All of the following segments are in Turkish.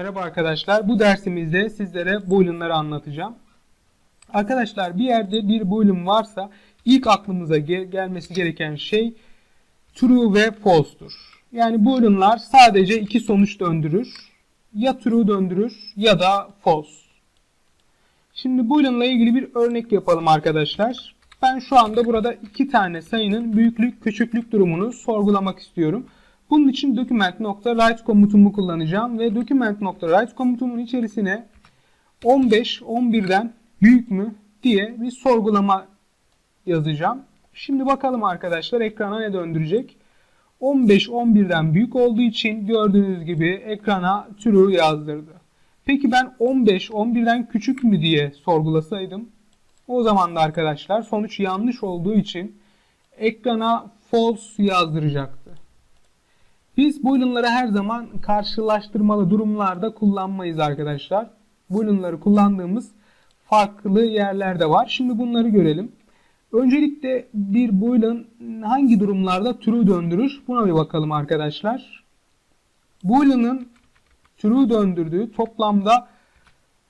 Merhaba arkadaşlar. Bu dersimizde sizlere boolean'ları anlatacağım. Arkadaşlar bir yerde bir boolean varsa ilk aklımıza ge- gelmesi gereken şey true ve false'tur. Yani boolean'lar sadece iki sonuç döndürür. Ya true döndürür ya da false. Şimdi boolean'la ilgili bir örnek yapalım arkadaşlar. Ben şu anda burada iki tane sayının büyüklük küçüklük durumunu sorgulamak istiyorum. Bunun için document.write komutumu kullanacağım ve document.write komutumun içerisine 15 11'den büyük mü diye bir sorgulama yazacağım. Şimdi bakalım arkadaşlar ekrana ne döndürecek. 15 11'den büyük olduğu için gördüğünüz gibi ekrana true yazdırdı. Peki ben 15 11'den küçük mü diye sorgulasaydım o zaman da arkadaşlar sonuç yanlış olduğu için ekrana false yazdıracaktı. Biz boolean'ları her zaman karşılaştırmalı durumlarda kullanmayız arkadaşlar. Boolean'ları kullandığımız farklı yerlerde var. Şimdi bunları görelim. Öncelikle bir boolean hangi durumlarda true döndürür? Buna bir bakalım arkadaşlar. Boolean'ın true döndürdüğü toplamda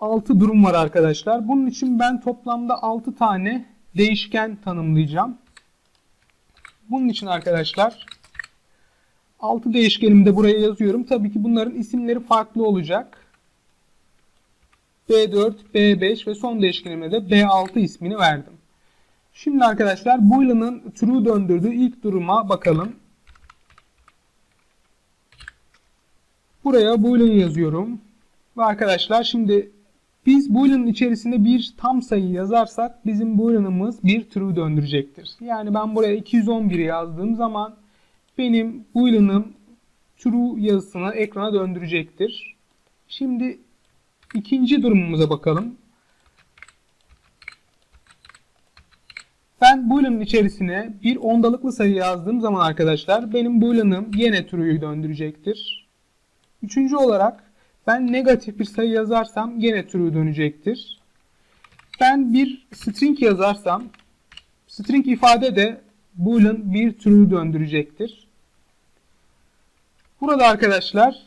6 durum var arkadaşlar. Bunun için ben toplamda 6 tane değişken tanımlayacağım. Bunun için arkadaşlar 6 değişkenimi de buraya yazıyorum. Tabii ki bunların isimleri farklı olacak. B4, B5 ve son değişkenime de B6 ismini verdim. Şimdi arkadaşlar Boolean'ın true döndürdüğü ilk duruma bakalım. Buraya Boolean yazıyorum. Ve arkadaşlar şimdi biz Boolean'ın içerisinde bir tam sayı yazarsak bizim Boolean'ımız bir true döndürecektir. Yani ben buraya 211 yazdığım zaman benim boolean'ım true yazısını ekrana döndürecektir. Şimdi ikinci durumumuza bakalım. Ben boolean'ın içerisine bir ondalıklı sayı yazdığım zaman arkadaşlar benim boolean'ım yine true'yu döndürecektir. Üçüncü olarak ben negatif bir sayı yazarsam yine true dönecektir. Ben bir string yazarsam string ifade de boolean bir true döndürecektir. Burada arkadaşlar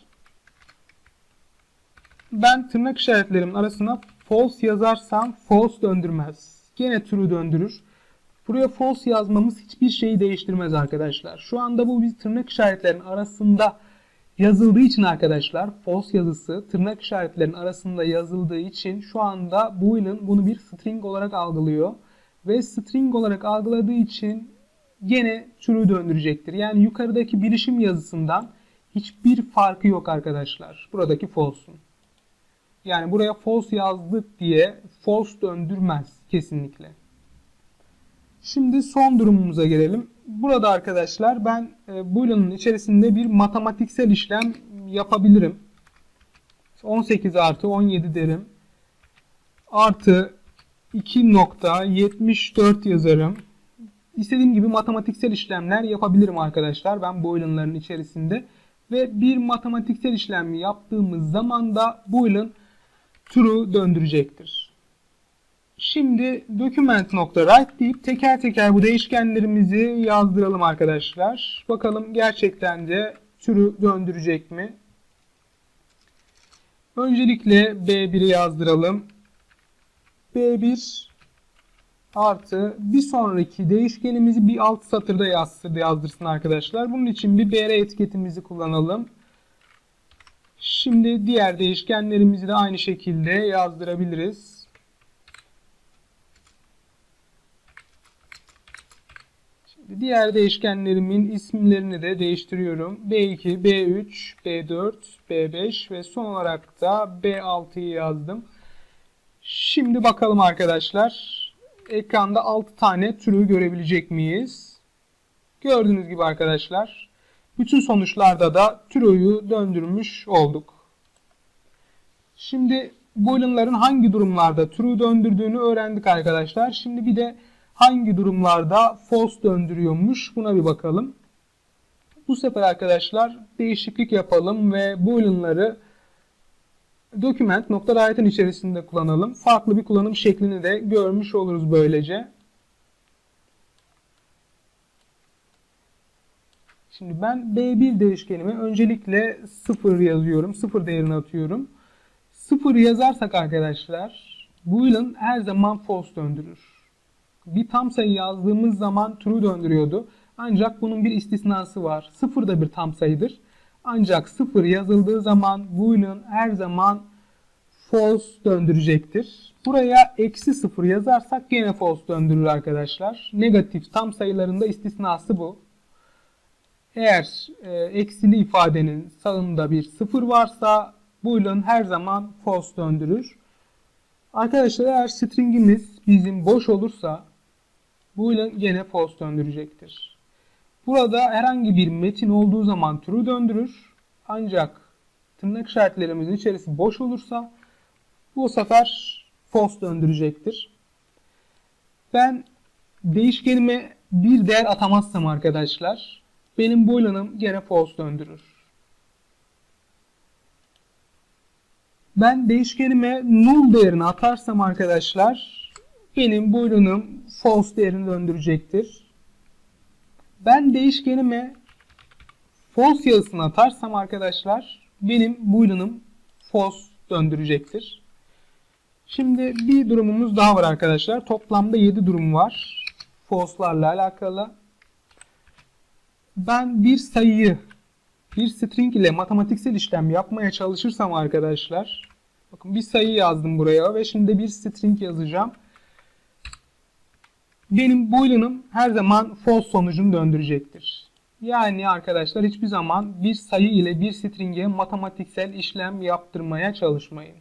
ben tırnak işaretlerimin arasına false yazarsam false döndürmez. Gene true döndürür. Buraya false yazmamız hiçbir şeyi değiştirmez arkadaşlar. Şu anda bu biz tırnak işaretlerinin arasında yazıldığı için arkadaşlar false yazısı tırnak işaretlerinin arasında yazıldığı için şu anda boolean bunu bir string olarak algılıyor. Ve string olarak algıladığı için gene true döndürecektir. Yani yukarıdaki bilişim yazısından hiçbir farkı yok arkadaşlar. Buradaki false'un. Yani buraya false yazdık diye false döndürmez kesinlikle. Şimdi son durumumuza gelelim. Burada arkadaşlar ben e, Boolean'ın içerisinde bir matematiksel işlem yapabilirim. 18 artı 17 derim. Artı 2.74 yazarım. İstediğim gibi matematiksel işlemler yapabilirim arkadaşlar ben Boolean'ların içerisinde. Ve bir matematiksel işlemi yaptığımız zaman da Boolean true döndürecektir. Şimdi document.write deyip teker teker bu değişkenlerimizi yazdıralım arkadaşlar. Bakalım gerçekten de true döndürecek mi? Öncelikle B1'i yazdıralım. B1 artı bir sonraki değişkenimizi bir alt satırda yazsın, yazdırsın arkadaşlar. Bunun için bir BR etiketimizi kullanalım. Şimdi diğer değişkenlerimizi de aynı şekilde yazdırabiliriz. Şimdi diğer değişkenlerimin isimlerini de değiştiriyorum. B2, B3, B4, B5 ve son olarak da B6'yı yazdım. Şimdi bakalım arkadaşlar. Ekranda 6 tane true görebilecek miyiz? Gördüğünüz gibi arkadaşlar. Bütün sonuçlarda da true'yu döndürmüş olduk. Şimdi boolean'ların hangi durumlarda true döndürdüğünü öğrendik arkadaşlar. Şimdi bir de hangi durumlarda false döndürüyormuş buna bir bakalım. Bu sefer arkadaşlar değişiklik yapalım ve boolean'ları document.write'ın içerisinde kullanalım. Farklı bir kullanım şeklini de görmüş oluruz böylece. Şimdi ben B1 değişkenime öncelikle 0 yazıyorum. 0 değerini atıyorum. 0 yazarsak arkadaşlar boolean her zaman false döndürür. Bir tam sayı yazdığımız zaman true döndürüyordu. Ancak bunun bir istisnası var. 0 da bir tam sayıdır. Ancak 0 yazıldığı zaman boolean her zaman false döndürecektir. Buraya eksi 0 yazarsak gene false döndürür arkadaşlar. Negatif tam sayılarında istisnası bu. Eğer e, eksili ifadenin sağında bir 0 varsa boolean her zaman false döndürür. Arkadaşlar eğer stringimiz bizim boş olursa boolean gene false döndürecektir. Burada herhangi bir metin olduğu zaman true döndürür. Ancak tırnak işaretlerimizin içerisi boş olursa bu sefer false döndürecektir. Ben değişkenime bir değer atamazsam arkadaşlar benim boolean'ım gene false döndürür. Ben değişkenime null değerini atarsam arkadaşlar benim boolean'ım false değerini döndürecektir. Ben değişkenime false yazısını atarsam arkadaşlar benim boolean'ım false döndürecektir. Şimdi bir durumumuz daha var arkadaşlar. Toplamda 7 durum var. False'larla alakalı. Ben bir sayıyı bir string ile matematiksel işlem yapmaya çalışırsam arkadaşlar bakın bir sayı yazdım buraya ve şimdi bir string yazacağım. Benim boolean'ım her zaman false sonucunu döndürecektir. Yani arkadaşlar hiçbir zaman bir sayı ile bir string'e matematiksel işlem yaptırmaya çalışmayın.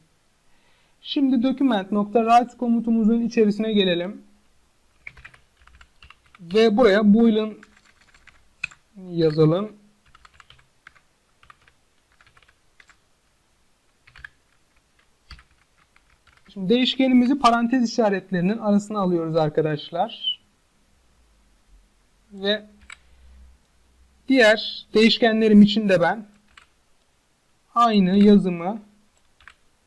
Şimdi document.write komutumuzun içerisine gelelim. Ve buraya boolean yazalım. Şimdi değişkenimizi parantez işaretlerinin arasına alıyoruz arkadaşlar. Ve diğer değişkenlerim için de ben aynı yazımı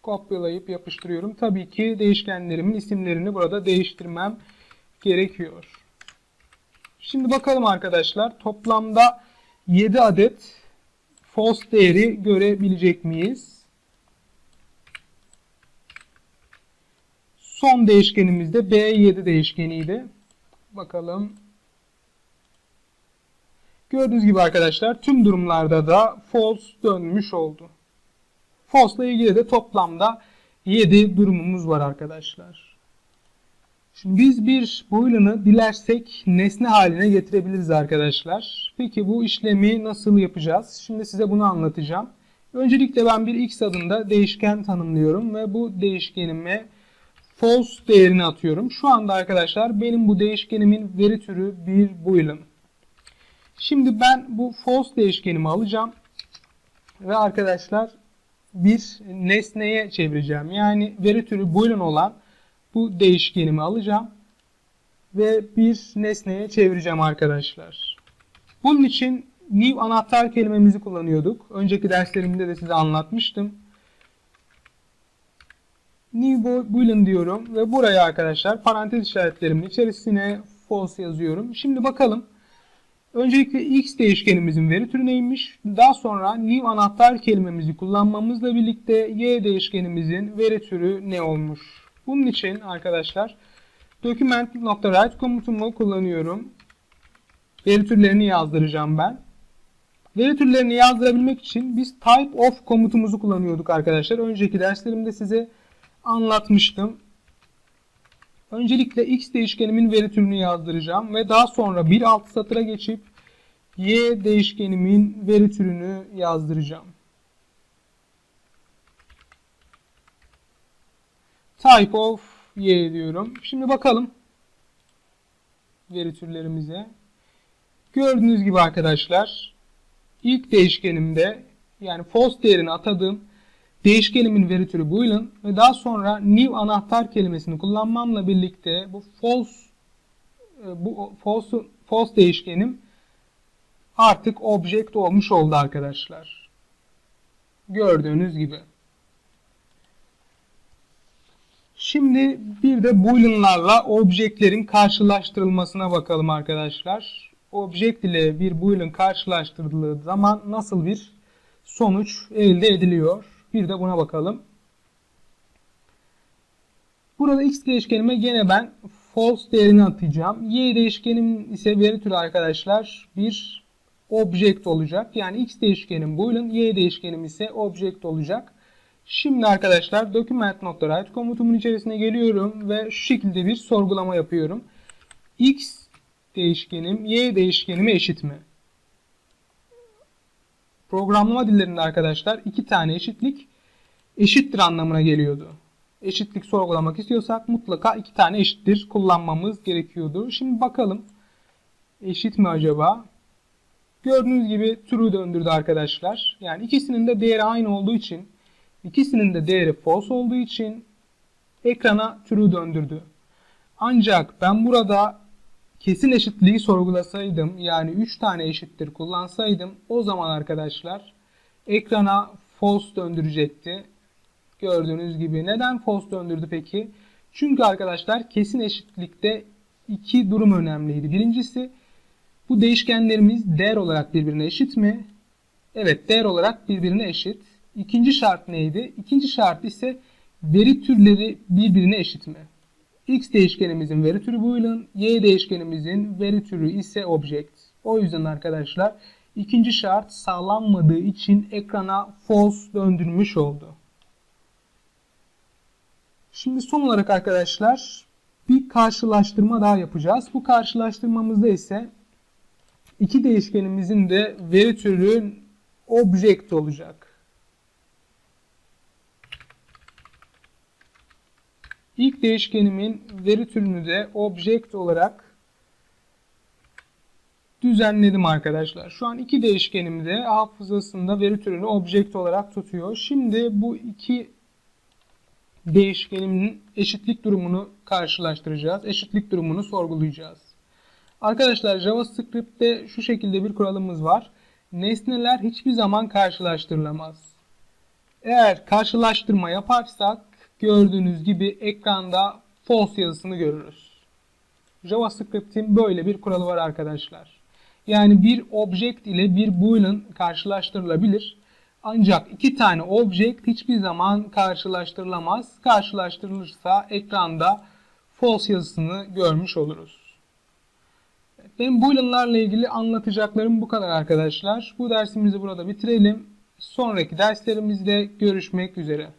kopyalayıp yapıştırıyorum. Tabii ki değişkenlerimin isimlerini burada değiştirmem gerekiyor. Şimdi bakalım arkadaşlar toplamda 7 adet false değeri görebilecek miyiz? Son değişkenimiz de B7 değişkeniydi. Bakalım. Gördüğünüz gibi arkadaşlar tüm durumlarda da false dönmüş oldu. False ile ilgili de toplamda 7 durumumuz var arkadaşlar. Şimdi biz bir boolean'ı dilersek nesne haline getirebiliriz arkadaşlar. Peki bu işlemi nasıl yapacağız? Şimdi size bunu anlatacağım. Öncelikle ben bir x adında değişken tanımlıyorum ve bu değişkenime false değerini atıyorum. Şu anda arkadaşlar benim bu değişkenimin veri türü bir boolean. Şimdi ben bu false değişkenimi alacağım ve arkadaşlar bir nesneye çevireceğim. Yani veri türü boolean olan bu değişkenimi alacağım ve bir nesneye çevireceğim arkadaşlar. Bunun için new anahtar kelimemizi kullanıyorduk. Önceki derslerimde de size anlatmıştım. New boolean diyorum ve buraya arkadaşlar parantez işaretlerimin içerisine false yazıyorum. Şimdi bakalım. Öncelikle x değişkenimizin veri türü neymiş? Daha sonra new anahtar kelimemizi kullanmamızla birlikte y değişkenimizin veri türü ne olmuş? Bunun için arkadaşlar document.write komutumu kullanıyorum. Veri türlerini yazdıracağım ben. Veri türlerini yazdırabilmek için biz type of komutumuzu kullanıyorduk arkadaşlar. Önceki derslerimde size anlatmıştım. Öncelikle x değişkenimin veri türünü yazdıracağım ve daha sonra bir alt satıra geçip y değişkenimin veri türünü yazdıracağım. Type of y diyorum. Şimdi bakalım veri türlerimize. Gördüğünüz gibi arkadaşlar ilk değişkenimde yani false değerini atadığım değişkenimin veri türü boolean ve daha sonra new anahtar kelimesini kullanmamla birlikte bu false e, bu false, false değişkenim artık object olmuş oldu arkadaşlar. Gördüğünüz gibi. Şimdi bir de booleanlarla objeklerin karşılaştırılmasına bakalım arkadaşlar. object ile bir boolean karşılaştırıldığı zaman nasıl bir sonuç elde ediliyor? Bir de buna bakalım. Burada x değişkenime gene ben false değerini atacağım. Y değişkenim ise veri türü arkadaşlar bir object olacak. Yani x değişkenim boolean, y değişkenim ise object olacak. Şimdi arkadaşlar document.write komutumun içerisine geliyorum ve şu şekilde bir sorgulama yapıyorum. x değişkenim y değişkenime eşit mi? Programlama dillerinde arkadaşlar iki tane eşitlik eşittir anlamına geliyordu. Eşitlik sorgulamak istiyorsak mutlaka iki tane eşittir kullanmamız gerekiyordu. Şimdi bakalım eşit mi acaba? Gördüğünüz gibi true döndürdü arkadaşlar. Yani ikisinin de değeri aynı olduğu için ikisinin de değeri false olduğu için ekrana true döndürdü. Ancak ben burada kesin eşitliği sorgulasaydım yani 3 tane eşittir kullansaydım o zaman arkadaşlar ekrana false döndürecekti. Gördüğünüz gibi. Neden false döndürdü peki? Çünkü arkadaşlar kesin eşitlikte iki durum önemliydi. Birincisi bu değişkenlerimiz değer olarak birbirine eşit mi? Evet değer olarak birbirine eşit. İkinci şart neydi? İkinci şart ise veri türleri birbirine eşit mi? X değişkenimizin veri türü boolean, Y değişkenimizin veri türü ise object. O yüzden arkadaşlar ikinci şart sağlanmadığı için ekrana false döndürmüş oldu. Şimdi son olarak arkadaşlar bir karşılaştırma daha yapacağız. Bu karşılaştırmamızda ise iki değişkenimizin de veri türü object olacak. İlk değişkenimin veri türünü de object olarak düzenledim arkadaşlar. Şu an iki değişkenim de hafızasında veri türünü object olarak tutuyor. Şimdi bu iki değişkenimin eşitlik durumunu karşılaştıracağız. Eşitlik durumunu sorgulayacağız. Arkadaşlar JavaScript'te şu şekilde bir kuralımız var. Nesneler hiçbir zaman karşılaştırılamaz. Eğer karşılaştırma yaparsak gördüğünüz gibi ekranda false yazısını görürüz. JavaScript'in böyle bir kuralı var arkadaşlar. Yani bir object ile bir boolean karşılaştırılabilir. Ancak iki tane object hiçbir zaman karşılaştırılamaz. Karşılaştırılırsa ekranda false yazısını görmüş oluruz. Benim booleanlarla ilgili anlatacaklarım bu kadar arkadaşlar. Bu dersimizi burada bitirelim. Sonraki derslerimizde görüşmek üzere.